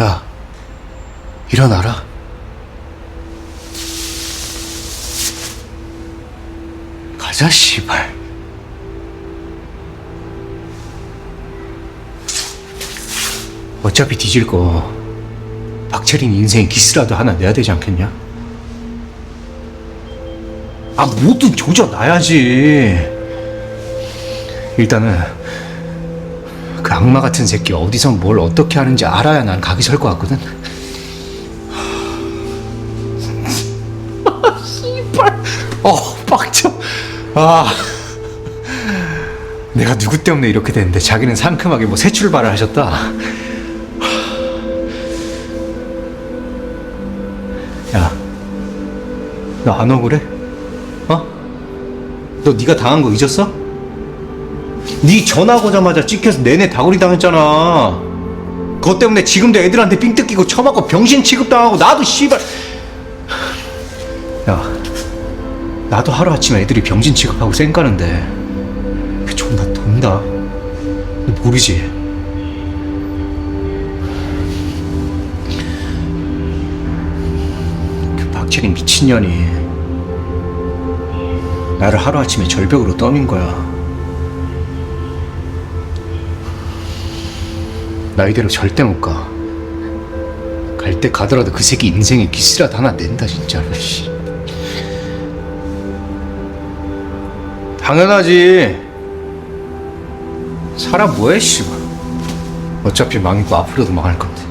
야, 일어나라. 가자, 씨발. 어차피 뒤질 거 박철인 인생 기스라도 하나 내야 되지 않겠냐? 아, 뭐든 조져놔야지. 일단은 그 악마 같은 새끼 어디서 뭘 어떻게 하는지 알아야 난 각이 설 것 같거든. 씨발. 어, 빡쳐. 아. 내가 누구 때문에 이렇게 됐는데 자기는 상큼하게 뭐 새 출발을 하셨다. 야, 너 안 억울해? 어? 너 네가 당한 거 잊었어? 네 전화하고자마자 찍혀서 내내 다구리 당했잖아. 그것 때문에 지금도 애들한테 삥 뜯기고 처맞고 병신 취급당하고 나도 씨발. 야, 나도 하루아침에 애들이 병신 취급하고 쌩까는데 그 존나 돈다. 너 모르지? 그 박철인 미친년이 나를 하루아침에 절벽으로 떠민 거야. 나 이대로 절대 못 가. 갈 때 가더라도 그 새끼 인생에 기스라도 하나 낸다 진짜로. 씨. 당연하지. 사람 뭐해 씨발. 어차피 망이고 앞으로도 망할 건데.